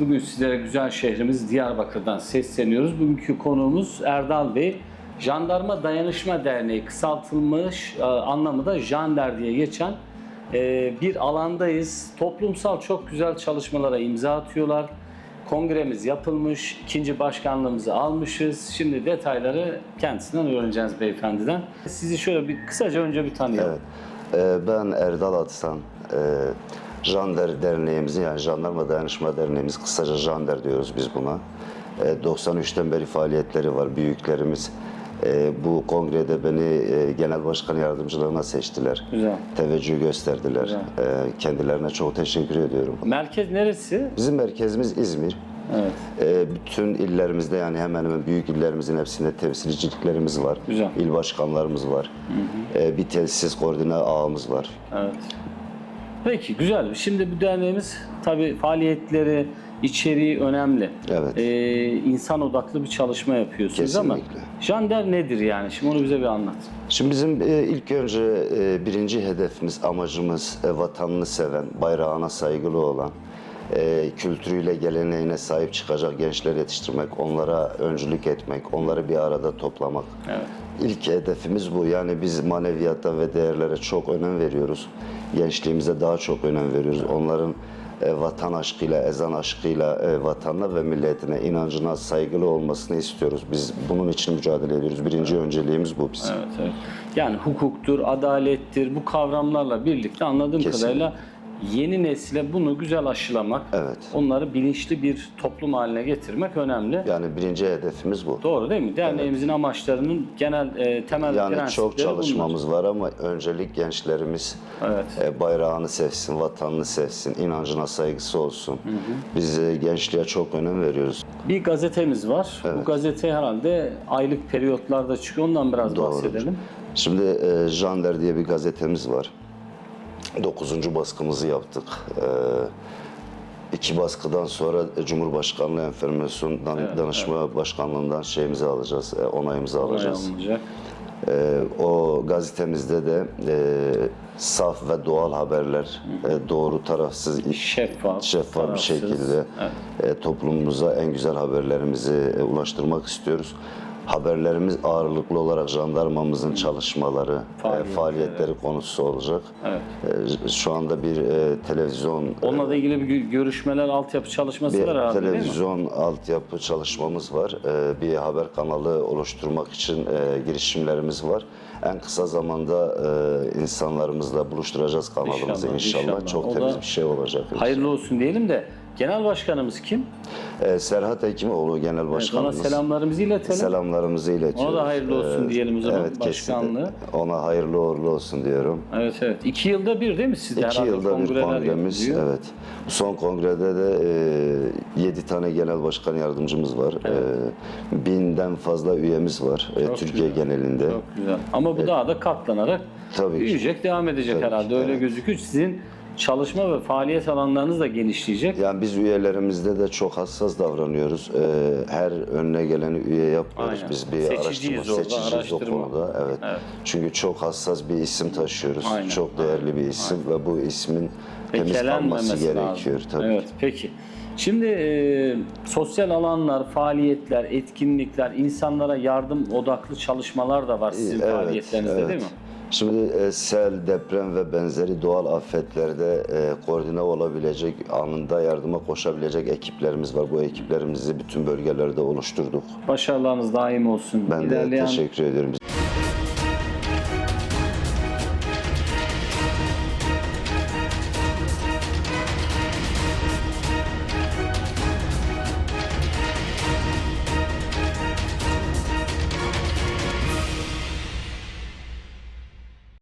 Bugün sizlere güzel şehrimiz Diyarbakır'dan sesleniyoruz. Bugünkü konuğumuz Erdal Bey. Jandarma Dayanışma Derneği kısaltılmış e, anlamı da Jander diye geçen e, bir alandayız. Toplumsal çok güzel çalışmalara imza atıyorlar. Kongremiz yapılmış, ikinci başkanlığımızı almışız. Şimdi detayları kendisinden öğreneceğiz beyefendiden. Sizi şöyle bir kısaca önce bir tanıyalım. Evet. Ee, Ben Erdal Atsan. Jander Derneğimizin yani Jandarma Dayanışma Derneğimiz kısaca Jander diyoruz biz buna. Ee, 93'ten beri faaliyetleri var büyüklerimiz. Ee, Bu kongrede beni e, genel başkan yardımcılığına seçtiler. Güzel. Teveccüh gösterdiler. Güzel. Kendilerine çok teşekkür ediyorum. Merkez neresi? Bizim merkezimiz İzmir. Evet. Ee, bütün illerimizde yani hemen hemen büyük illerimizin hepsinde temsilciliklerimiz var. Güzel. İl başkanlarımız var. Ee, bir tesis koordine ağımız var. Evet. Peki güzel. Şimdi bu derneğimiz tabii faaliyetleri, içeriği önemli. Evet. Ee, insan odaklı bir çalışma yapıyorsunuz ama Kesinlikle. Jander nedir yani? Şimdi onu bize bir anlat. Şimdi bizim e, ilk önce e, birinci hedefimiz, amacımız e, vatanını seven, bayrağına saygılı olan, e, kültürüyle, geleneğine sahip çıkacak gençler yetiştirmek, onlara öncülük etmek, onları bir arada toplamak. Evet. İlk hedefimiz bu. Yani biz maneviyata ve değerlere çok önem veriyoruz. Gençliğimize daha çok önem veriyoruz. Onların e, vatan aşkıyla, ezan aşkıyla e, vatanına ve milletine, inancına saygılı olmasını istiyoruz. Biz bunun için mücadele ediyoruz. Birinci önceliğimiz bu bizim. Evet, evet. Yani hukuktur, adalettir bu kavramlarla birlikte anladığım Kesinlikle. kadarıyla yeni nesile bunu güzel aşılamak, Evet. onları bilinçli bir toplum haline getirmek önemli. Yani birinci hedefimiz bu. Doğru değil mi? Derneğimizin amaçlarının genel e, temel Yani çok bunlar. çalışmamız var ama öncelik gençlerimiz Evet. e, bayrağını sevsin, vatanını sevsin, inancına saygısı olsun. Biz e, gençliğe çok önem veriyoruz. Bir gazetemiz var. Bu gazete herhalde aylık periyotlarda çıkıyor. Ondan biraz Doğrudur. bahsedelim. Şimdi e, Jander diye bir gazetemiz var. Dokuzuncu baskımızı yaptık. E, iki baskıdan sonra Cumhurbaşkanlığı Enformasyon Dan- Danışma Başkanlığından şeyimizi alacağız, e, onayımızı alacağız. Onay E, o gazetemizde de e, saf ve doğal haberler, e, doğru tarafsız, Şeffaf, şeffaf bir tarafsız. şekilde Evet. e, toplumumuza en güzel haberlerimizi e, ulaştırmak istiyoruz. Haberlerimiz ağırlıklı olarak jandarmamızın çalışmaları, e, Faaliyetleri. faaliyetleri konusu olacak. Evet. E, Şu anda bir e, televizyon Onunla da ilgili bir gö- görüşmeler, altyapı çalışması bir var herhalde değil mi? televizyon altyapı çalışmamız var. E, Bir haber kanalı oluşturmak için e, girişimlerimiz var. En kısa zamanda e, insanlarımızla buluşturacağız kanalımızı İnşallah, inşallah. inşallah. Çok O temiz bir şey olacak. Hayırlı olsun diyelim de genel başkanımız kim? E, Serhat Hekimoğlu Genel Evet, ona Başkanımız. selamlarımızı iletelim. Selamlarımızı iletiyoruz. Ona da hayırlı olsun Ee, diyelim o zaman evet, kesinlikle. başkanlığı. Ona hayırlı uğurlu olsun diyorum. Evet evet. İki yılda bir değil mi sizde? İki yılda bir kongremiz. yapılıyor? Evet. Son kongrede de e, 7 tane genel başkan yardımcımız var. E, binden fazla üyemiz var e, Türkiye güzel. genelinde. Çok güzel. Ama bu daha da katlanarak Tabii ki. büyüyecek, devam edecek Tabii herhalde. ki, Öyle evet. gözüküyor. Sizin çalışma ve faaliyet alanlarınız da genişleyecek. Yani biz üyelerimizde de çok hassas davranıyoruz. E, her önüne geleni üye yapmıyoruz. Aynen. Biz bir Seçiciyiz araştırma orada, seçiciyiz o araştırma. konuda. Evet. Evet. Çünkü çok hassas bir isim taşıyoruz. Aynen, Çok değerli bir isim ve bu ismin temiz kalması gerekiyor lazım. tabii Evet, ki. peki. Şimdi e, sosyal alanlar, faaliyetler, etkinlikler, insanlara yardım odaklı çalışmalar da var sizin faaliyetlerinizde değil mi? Şimdi e, sel, deprem ve benzeri doğal afetlerde e, koordine olabilecek, anında yardıma koşabilecek ekiplerimiz var. Bu ekiplerimizi bütün bölgelerde oluşturduk. Başarılarınız daim olsun. Ben de İlerleyen teşekkür ediyorum.